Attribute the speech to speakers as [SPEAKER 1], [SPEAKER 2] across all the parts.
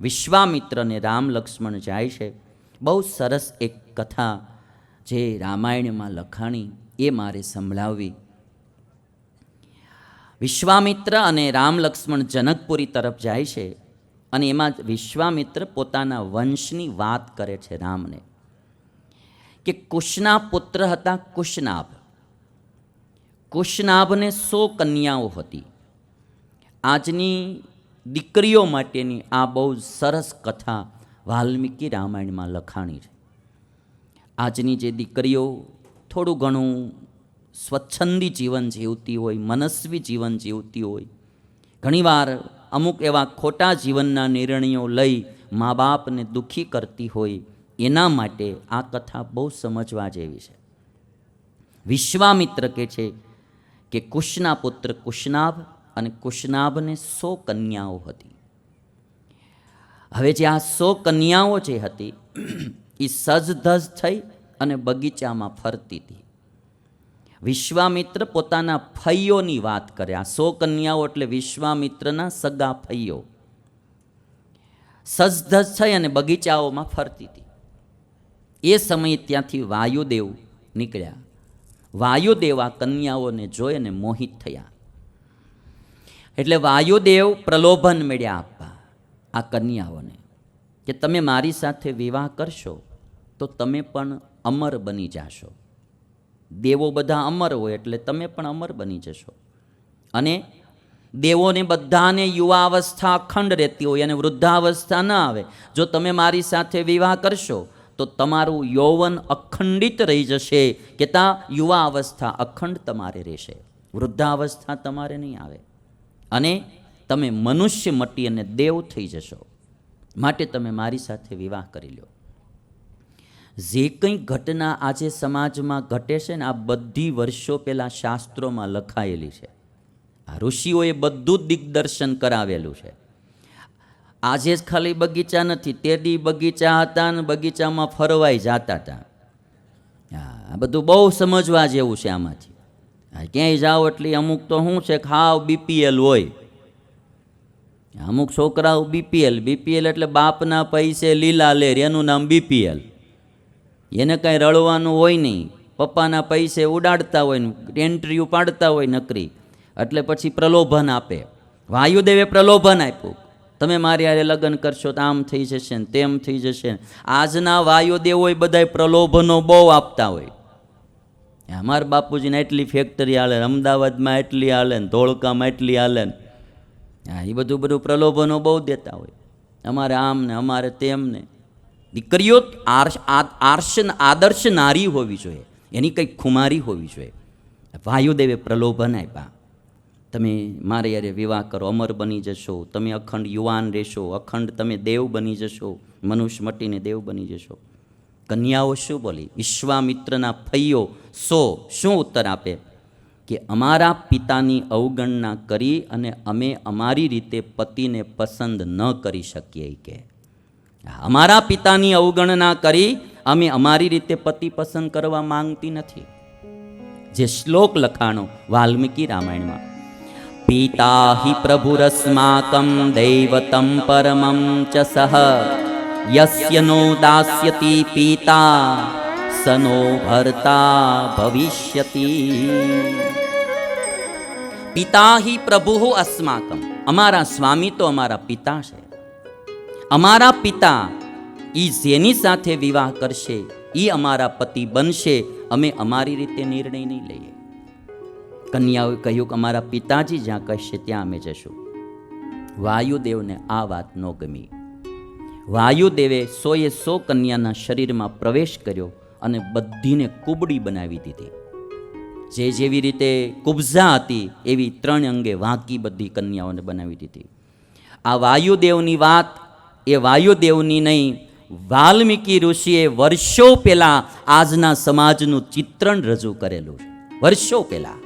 [SPEAKER 1] વિશ્વામિત્રને રામ લક્ષ્મણ જાય છે. બહુ સરસ એક કથા જે રામાયણમાં લખાણી એ મારે સંભળાવવી. વિશ્વામિત્ર અને રામ લક્ષ્મણ જનકપુરી તરફ જાય છે અને એમાં વિશ્વામિત્ર પોતાના વંશની વાત કરે છે રામને કે કુશના પુત્ર હતા કુશનાભ. કુશનાભને સો કન્યાઓ હતી. આજની દીકરીઓ માટેની આ બહુ સરસ કથા વાલ્મીકી રામાયણમાં લખાણી છે. આજની જે દીકરીઓ થોડું ઘણું સ્વચ્છંદી જીવન જીવતી હોય, મનસ્વી જીવન જીવતી હોય, ઘણીવાર અમુક એવા ખોટા જીવનના નિર્ણયો લઈ મા બાપને દુઃખી કરતી હોય, એના માટે આ કથા બહુ સમજવા જેવી છે. વિશ્વામિત્ર કે છે કે કુશના પુત્ર કુશનાભ અને કુશનાભને સો કન્યાઓ હતી. હવે જે આ સો કન્યાઓ જે હતી એ સજધજ થઈ અને બગીચામાં ફરતી હતી. વિશ્વામિત્ર પોતાના ફૈયોની વાત કરે. આ સો કન્યાઓ એટલે વિશ્વામિત્રના સગા ફૈયો. સજધજ થઈ અને બગીચાઓમાં ફરતી હતી. એ સમયે ત્યાંથી વાયુદેવ નીકળ્યા. વાયુદેવ આ કન્યાઓને જોઈ અને મોહિત થયા. એટલે વાયુદેવ પ્રલોભન મળ્યા આપવા, આ કન્યાઓને, કે તમે મારી સાથે વિવાહ કરશો, તો તમે પણ અમર બની જાશો. દેવો બધા અમર હોય એટલે તમે પણ અમર બની જશો. અને દેવોને બધાને યુવા અવસ્થા અખંડ રહેતી હોય અને વૃદ્ધાવસ્થા ન આવે, જો તમે મારી સાથે વિવાહ કરશો, તો તમારું યૌવન અખંડિત રહી જશે. કે તા યુવા અવસ્થા અખંડ તમારે રહેશે. વૃદ્ધાવસ્થા તમારે નહીં આવે. અને તમે મનુષ્ય મટી અને દેવ થઈ જશો. માટે તમે મારી સાથે વિવાહ કરી લો. જે કંઈ ઘટના આજે સમાજમાં ઘટે છે ને, આ બધી વર્ષો પહેલાં શાસ્ત્રોમાં લખાયેલી છે. આ ઋષિઓએ બધું દિગ્દર્શન કરાવેલું છે. આજે જ ખાલી બગીચા નથી, તે દી બગીચા હતા ને બગીચામાં ફરવાઈ જતા હતા હા આ બધું બહુ સમજવા જેવું છે આમાંથી. ક્યાંય જાઓ એટલે અમુક તો શું છે, ખાવ બીપીએલ હોય. અમુક છોકરાઓ બીપીએલ બીપીએલ એટલે બાપના પૈસે લીલા લેર, એનું નામ બીપીએલ એને કાંઈ રળવાનું હોય નહીં. પપ્પાના પૈસે ઉડાડતા હોય ને એન્ટ્રીઓ પાડતા હોય નકરી. એટલે પછી પ્રલોભન આપે. વાયુદેવે પ્રલોભન આપ્યું. તમે મારી હારે લગ્ન કરશો તો આમ થઈ જશે ને તેમ થઈ જશે આજના વાયુદેવોય બધાય પ્રલોભનો બહુ આપતા હોય. અમારા બાપુજીને એટલી ફેક્ટરી હાલે, અમદાવાદમાં એટલી હાલે ને, ધોળકામાં એટલી હાલે ને. હા એ બધું બધું પ્રલોભનો બહુ દેતા હોય. અમારે આમ ને, અમારે તેમ ને. દીકરીઓ આર્શ, આ- આર્ષ આદર્શ નારી હોવી જોઈએ. એની કંઈક ખુમારી હોવી જોઈએ. વાયુદેવે પ્રલોભન આપ્યા. તમે મારે યારે વિવાહ કરો, અમર બની જશો. તમે અખંડ યુવાન રહેશો. અખંડ તમે દેવ બની જશો. મનુષ્ય મટીને દેવ બની જશો. કન્યાઓ શું બોલી? વિશ્વામિત્રના ફૈયો સો શું ઉત્તર આપે? કે અમારા પિતાની અવગણના કરી અને અમે અમારી રીતે પતિને પસંદ ન કરી શકીએ કે. અમારા પિતાની અવગણના કરી અમે અમારી રીતે પતિ પસંદ કરવા માંગતી નથી. જે શ્લોક લખાણો વાલ્મીકી રામાયણમાં, પિતા હિ પ્રભુરસ્માકં દૈવતમ પરમં ચ સહ યસ્ય નો દાસ્યતિ પિતા સનો ભર્તા ભવિષ્યતિ પિતા હિ પ્રભુ અસ્માકમ અમારા સ્વામી તો અમારા પિતા છે અમારા પિતા એ જેની સાથે વિવાહ કરશે એ અમારા પતિ બનશે અમે અમારી રીતે નિર્ણય નહીં લઈએ કન્યાઓએ કહ્યું કે અમારા પિતાજી જ્યાં કહેશે ત્યાં અમે જશું વાયુદેવને આ વાત ન ગમી વાયુદેવે સોએ સો કન્યાના શરીરમાં પ્રવેશ કર્યો અને બધીને કુબડી બનાવી દીધી. જે જેવી રીતે કુબઝા હતી, એવી ત્રણ અંગે વાંકી બધી કન્યાઓને બનાવી દીધી. આ વાયુદેવની વાત, એ વાયુદેવની નહીં, વાલ્મીકી ઋષિએ વર્ષો પહેલાં આજના સમાજનું ચિત્રણ રજૂ કરેલું વર્ષો પહેલાં.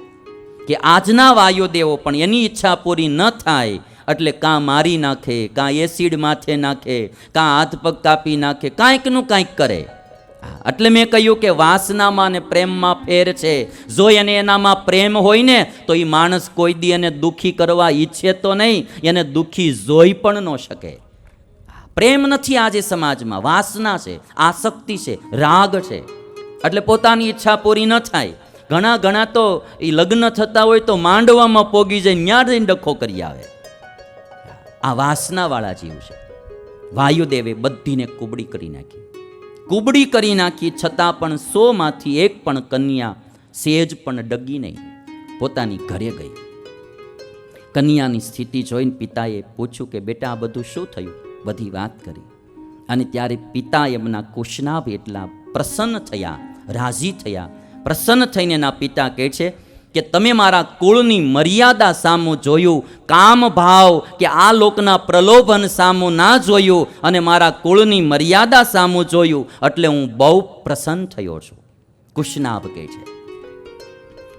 [SPEAKER 1] કે આજના વાયુદેવો પણ એની ઈચ્છા પૂરી ન થાય એટલે કાં મારી નાખે, કાં એસિડ માથે નાખે, કાં હાથ પગ કાપી નાખે, કાંઈકનું કાંઈક કરે. એટલે મેં કહ્યું કે વાસનામાં અને પ્રેમમાં ફેર છે. જો એને એનામાં પ્રેમ હોય ને, તો એ માણસ કોઈ દી એને દુઃખી કરવા ઈચ્છે તો નહીં, એને દુઃખી જોઈ પણ ન શકે. પ્રેમ નથી આજે સમાજમાં, વાસના છે, આસક્તિ છે, રાગ છે. એટલે પોતાની ઈચ્છા પૂરી ન થાય. ઘણા ઘણા તો એ લગ્ન થતા હોય તો માંડવામાં પોગી જાય ન્યા જઈને ડખો કરી આવે. આ વાસનાવાળા જીવ છે. વાયુદેવે બધીને કુબડી કરી નાખી. કુબડી કરી નાખી છતાં પણ સોમાંથી એક પણ કન્યા સેજ પણ ડગી નહીં. પોતાની ઘરે ગઈ. કન્યાની સ્થિતિ જોઈને પિતાએ પૂછ્યું કે, બેટા, આ બધું શું થયું? બધી વાત કરી. અને ત્યારે પિતા એમના કુશનાભ એટલા પ્રસન્ન થયા, રાજી થયા. પ્રસન્ન થઈને એના પિતા કહે છે કે તમે મારા કુળની મર્યાદા સામું જોયું, કામ ભાવ કે આ લોકના પ્રલોભન સામું ના જોયું અને મારા કુળની મર્યાદા સામું જોયું, એટલે હું બહુ પ્રસન્ન થયો છું. કુશનાભ કહે છે.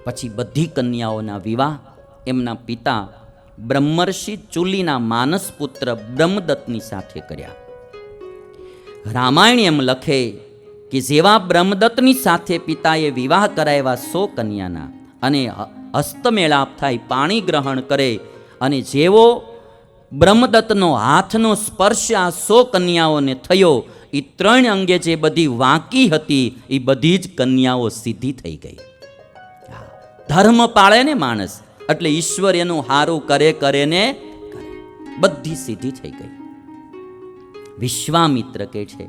[SPEAKER 1] પછી બધી કન્યાઓના વિવાહ, એમના પિતા બ્રહ્મર્ષિ ચુલીના માનસ પુત્ર બ્રહ્મદત્તની સાથે કર્યા. રામાયણ એમ લખે કે જેવા બ્રહ્મદત્તની સાથે પિતાએ વિવાહ કરાવ્યા સો કન્યાના અને હસ્તમેળાપ થાય, પાણી ગ્રહણ કરે અને જેવો બ્રહ્મદત્તનો હાથનો સ્પર્શ આ સો કન્યાઓને થયો એ ત્રણ અંગે જે બધી વાંકી હતી એ બધી જ કન્યાઓ સીધી થઈ ગઈ. ધર્મ પાળે ને માણસ, એટલે ઈશ્વર એનું હારું કરે કરે ને બધી સીધી થઈ ગઈ. વિશ્વામિત્ર કહે છે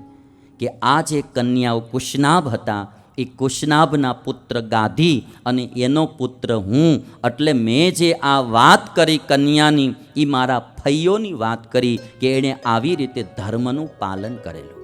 [SPEAKER 1] કે આ જે કન્યાઓ કુશનાભ હતા એ કુશનાભના પુત્ર ગાધી અને એનો પુત્ર હું. એટલે મેં જે આ વાત કરી કન્યાની એ મારા ફૈયોની વાત કરી કે એણે આવી રીતે ધર્મનું પાલન કરેલું.